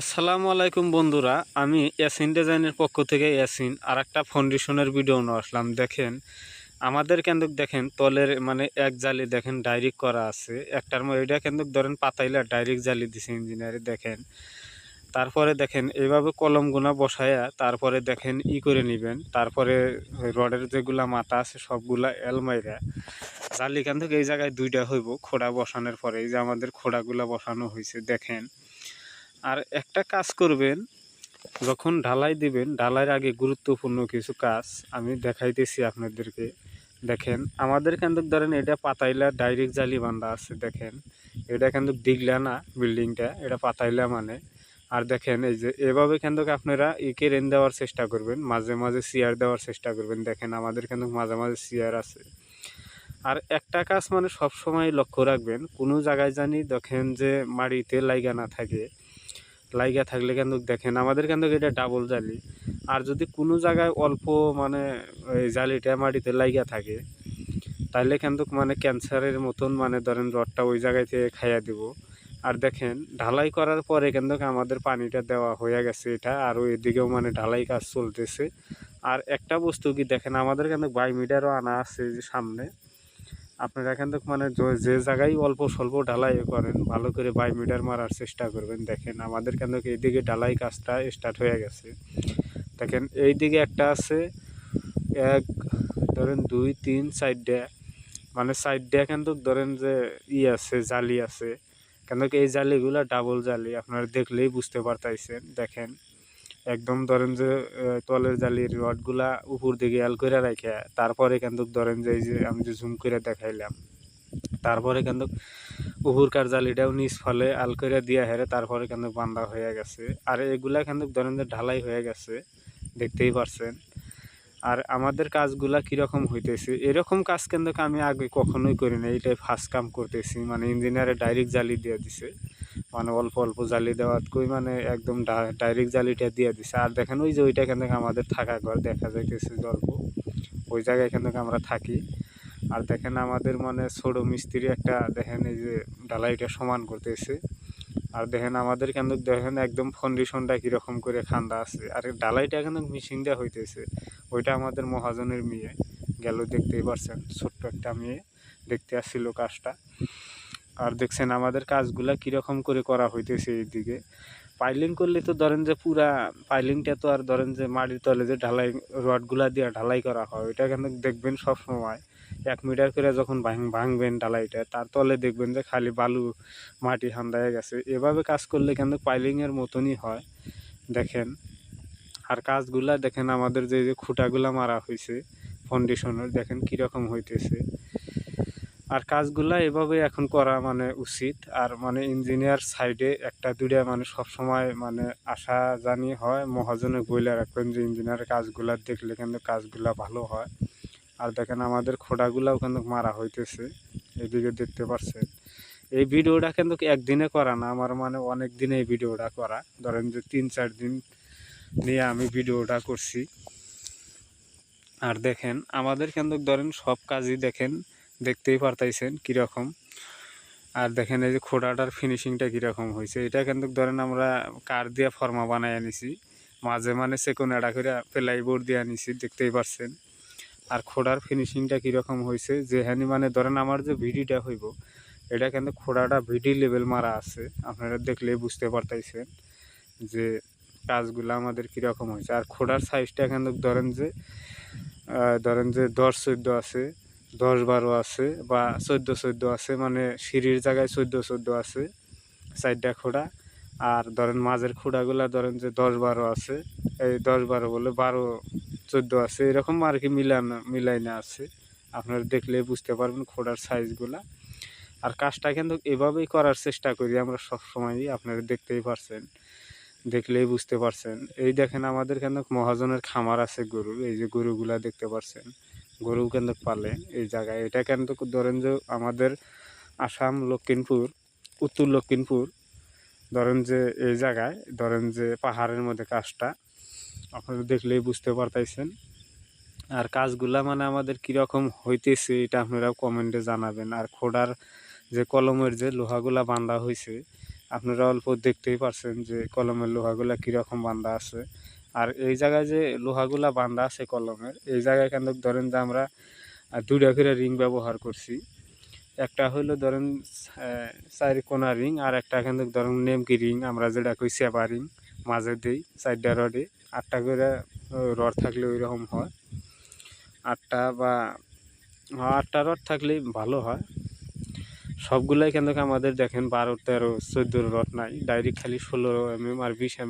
আসসালামু আলাইকুম বন্ধুরা, আমি ইয়াসিন ডিজাইনের পক্ষ থেকে ইয়াসিন আর একটা ফাউন্ডেশনের ভিডিও নিয়ে আসলাম। দেখেন, আমাদের কিন্তু দেখেন, তলের মানে এক জালি দেখেন ডাইরেক্ট করা আছে। একটার মধ্যে এটা কিন্তু ধরেন পাতাইলা ডাইরেক্ট জালি দিছে ইঞ্জিনিয়ারে দেখেন। তারপরে দেখেন, এইভাবে কলম গুনা বসায়া তারপরে দেখেন ই করে নেবেন। তারপরে রডের যেগুলা মাথা আছে সবগুলা এলমাইরা জালি কেন থেকে এই জায়গায় দুইটা হইব, খোড়া বসানোর পরে। এই যে আমাদের খোড়াগুলা বসানো হয়েছে দেখেন। আর একটা কাজ করবেন, যখন ঢালাই দিবেন, ঢালাইয়ের আগে গুরুত্বপূর্ণ কিছু কাজ আমি দেখাইতেছি আপনাদেরকে। দেখেন, আমাদের কিন্তু ধরেন এটা পাতাইলা ডাইরেক্ট জালি বান্ধা আছে, দেখেন। এটা কিন্তু দিগলা না বিল্ডিংটা, এটা পাতাইলা মানে। আর দেখেন, এই যে এভাবে কিন্তু আপনারা ইকে রেন দেওয়ার চেষ্টা করবেন, মাঝে মাঝে চেয়ার দেওয়ার চেষ্টা করবেন। দেখেন, আমাদের কিন্তু মাঝে মাঝে চেয়ার আছে। আর একটা কাজ মানে সবসময় লক্ষ্য রাখবেন, কোনো জায়গায় জানি দেখেন যে মাড়িতে লাইগা না থাকে। লাইগা থাকলে কিন্তু দেখেন, আমাদের কিন্তু এটা ডাবল জালি। আর যদি কোনো জায়গায় অল্প মানে ওই জালিটা মাটিতে লাইগা থাকে, তাহলে কিন্তু মানে ক্যান্সারের মতন মানে ধরেন রডটা ওই জায়গায় থেকে খাইয়া দিব। আর দেখেন, ঢালাই করার পরে কিন্তু আমাদের পানিটা দেওয়া হয়ে গেছে এটা, আর এদিকেও মানে ঢালাই কাজ চলতেছে। আর একটা বস্তু কি দেখেন, আমাদের কিন্তু বাইমিটারও আনা আছে যে সামনে। আপনারা এখান থেকে মানে যে জায়গায় অল্প স্বল্প ঢালাই করেন, ভালো করে বাই মিটার মারার চেষ্টা করবেন। দেখেন, আমাদের কেন এইদিকে ঢালাই কাজটা স্টার্ট হয়ে গেছে। দেখেন এই দিকে একটা আছে, এক, ধরেন দুই, তিন সাইডটা মানে সাইডটা কিন্তু ধরেন যে ই আছে, জালি আছে। কেন এই জালিগুলা ডাবল জালি, আপনারা দেখলেই বুঝতে পারতাইছেন। দেখেন একদম ধরেন যে তলের জালির রডগুলা উপর দিকে এল করে রাখে তারপরে কিন্তু ধরেন যে যে আমি যে জুম করে দেখাইলাম, তারপরে কিন্তু উপরকার জালিটাও নিচ ফলে আল করে দিয়া হেরে তারপরে কিন্তু বান্ধা হয়ে গেছে। আর এগুলা কিন্তু ধরেন যে ঢালাই হয়ে গেছে, দেখতেই পারছেন। আর আমাদের কাজগুলা কীরকম হইতেছে? এরকম কাজ কিন্তু আমি আগে কখনোই করি না এইটাই ফার্স্ট কাম করতেছি মানে ইঞ্জিনিয়ারে ডাইরেক্ট জালি দিয়ে দিছে। মানে অল্প অল্প জালি দেওয়াত কই মানে একদম ডাইরেক্ট জালিটা দিয়ে দিছে। আর দেখেন ওই যে ওইটা এখান থেকে আমাদের থাকা ঘর দেখা যাইতেছে অল্প। ওই জায়গায় এখান থেকে আমরা থাকি। আর দেখেন আমাদের মানে ছোট মিস্ত্রি একটা দেখেন এই যে ঢালাইটা সমান করতেছে। আর দেখেন আমাদের কেন দেখেন একদম কন্ডিশনটা কীরকম করে খান্দা আছে। আর ঢালাইটা কিন্তু মিশিংটা হইতেছে। ওইটা আমাদের মহাজনের মেয়ে। গেল দেখতেই পারছেন, ছোট্ট একটা মেয়ে। দেখতে আসছিল কাজটা। আর দেখছেন আমাদের কাজগুলা কীরকম করে করা হইতেছে এইদিকে। পাইলিং করলে তো ধরেন যে পুরা পাইলিংটা তো আর ধরেন যে মাটির তলে যে ঢালাই, রডগুলা দিয়ে ঢালাই করা হয়, ওইটা কিন্তু দেখবেন সব সময় এক মিটার করে যখন ভাঙ, ভাঙবেন ঢালাইটা, তার তলে দেখবেন যে খালি বালু মাটি হান্দায় গেছে। এভাবে কাজ করলে কিন্তু পাইলিংয়ের মতনই হয়, দেখেন। আর কাজগুলা দেখেন আমাদের যে যে খুঁটাগুলা মারা হয়েছে ফাউন্ডেশনের দেখেন কীরকম হইতেছে। আর কাজগুলা এভাবে এখন করা মানে উচিত। আর মানে ইঞ্জিনিয়ার সাইডে একটা দুইটা মানে সবসময় মানে আশা জানি হয়, মহাজনে বইলে রাখবেন যে ইঞ্জিনিয়ারের কাজগুলা দেখলে কিন্তু কাজগুলা ভালো হয়। আর দেখেন আমাদের খোঁড়াগুলাও কিন্তু মারা হইতেছে, এদিকে দেখতে পাচ্ছেন এই ভিডিওটা কিন্তু একদিনে করা না, আমার মানে অনেক দিনে এই ভিডিওটা করা। ধরেন যে তিন চার দিন নিয়ে আমি ভিডিওটা করছি। আর দেখেন, আমাদের কিন্তু ধরেন সব কাজই দেখেন দেখতেই পারতাইছেন কীরকম। আর দেখেন এই যে খোড়াটার ফিনিশিংটা কীরকম হয়েছে এটা কিন্তু ধরেন আমরা কার দিয়ে ফর্মা বানাই আনিছি। মাঝে মানে সেকোন এডা করে পেলাই বোর্ড দিয়ে আনিছি, দেখতেই পারছেন। আর খোড়ার ফিনিশিংটা কীরকম হয়েছে যেখানে মানে ধরেন আমার যে ভিডিটা হইব, এটা কিন্তু খোড়াটা ভিডি লেভেল মারা আছে। আপনারা দেখলেই বুঝতে পারতাইছেন যে কাজগুলো আমাদের কীরকম হয়েছে আর খোড়ার সাইজটা কিন্তু ধরেন যে ধরেন যে দশ চোদ্দ আছে। দশ বারো আছে বা চোদ্দ চোদ্দ আছে মানে সিঁড়ির জায়গায় চোদ্দ চোদ্দ আছে, চারটা খোড়া। আর ধরেন মাঝের খোড়াগুলা ধরেন যে দশ বারো আছে, এই দশ বারো বলে বারো চোদ্দ আছে, এরকম আর কি মিলানো, মিলাইনা আছে। আপনারা দেখলে বুঝতে পারবেন খোড়ার সাইজগুলা। আর কাজটা কিন্তু এভাবেই করার চেষ্টা করি আমরা সবসময়ই, আপনারা দেখতেই পারছেন, দেখলেই বুঝতে পারছেন। এই দেখেন আমাদের কেন মহাজনের খামার আছে গরুর, এই যে গরুগুলা দেখতে পারছেন। গরু কেন্দ্র পালে এই জায়গায়। এটা কিন্তু ধরেন যে আমাদের আসাম লক্ষ্মীমপুর উত্তর লক্ষ্মীমপুর ধরেন যে এই জায়গায়, ধরেন যে পাহাড়ের মধ্যে কাজটা, আপনারা দেখলেই বুঝতে পারতাইছেন। আর কাজগুলা মানে আমাদের কীরকম হইতেছে এটা আপনারা কমেন্টে জানাবেন। আর খোড়ার যে কলমের যে লোহাগুলা বাঁধা হয়েছে আপনারা অল্প দেখতেই পারছেন যে কলমের লোহাগুলা কীরকম বান্ধা আছে। আর এই জায়গায় যে লোহাগুলা বান্ধা আছে কলমের এই জায়গায় কিন্তু ধরেন যে আমরা দুইটা করে রিং ব্যবহার করছি। একটা হইল ধরেন চার কোনা রিং আর একটা কিন্তু ধরেন নেমকি রিং আমরা যেটা কই সেবা রিং মাঝে দিই চারটা রডে। আটটা করে রড থাকলে ওই রকম হয়। আটটা বা হ্যাঁ, আটটা রড থাকলে ভালো হয়। সবগুলাই কিন্তু আমাদের দেখেন বারো তেরো চোদ্দ রড নাই ডাইরেক্ট খালি ষোলো এম এম আর বিশ এম